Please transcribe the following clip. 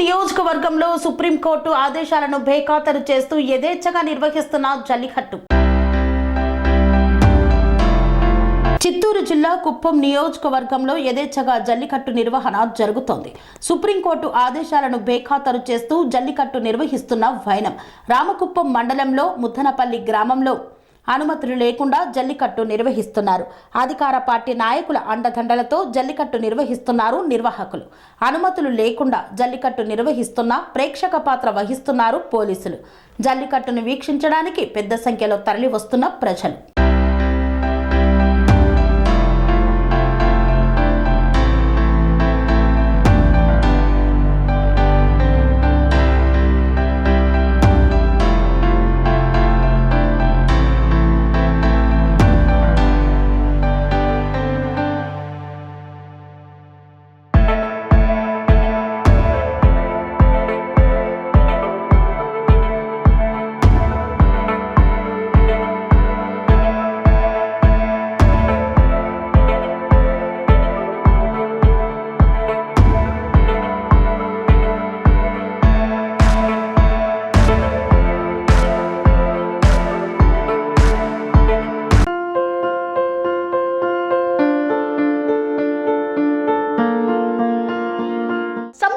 నియోజకవర్గంలో సుప్రీంకోర్టు ఆదేశాలను బేఖాతరు చేస్తూ యథేచ్ఛగా నిర్వహిస్తున్న జల్లికట్టు. చిత్తూరు జిల్లా కుప్పం నియోజకవర్గంలో యథేచ్ఛగా జల్లికట్టు నిర్వహణ జరుగుతోంది. సుప్రీంకోర్టు ఆదేశాలను బేఖాతరు చేస్తూ జల్లికట్టు నిర్వహిస్తున్న వైనం. రామకుప్పం మండలంలో ముద్దనపల్లి గ్రామంలో అనుమతులు లేకుండా జల్లికట్టు నిర్వహిస్తున్నారు. అధికార పార్టీ నాయకుల అండదండలతో జల్లికట్టు నిర్వహిస్తున్నారు నిర్వాహకులు. అనుమతులు లేకుండా జల్లికట్టు నిర్వహిస్తున్న ప్రేక్షక పాత్ర వహిస్తున్నారు పోలీసులు. జల్లికట్టును వీక్షించడానికి పెద్ద సంఖ్యలో తరలి వస్తున్న ప్రజలు.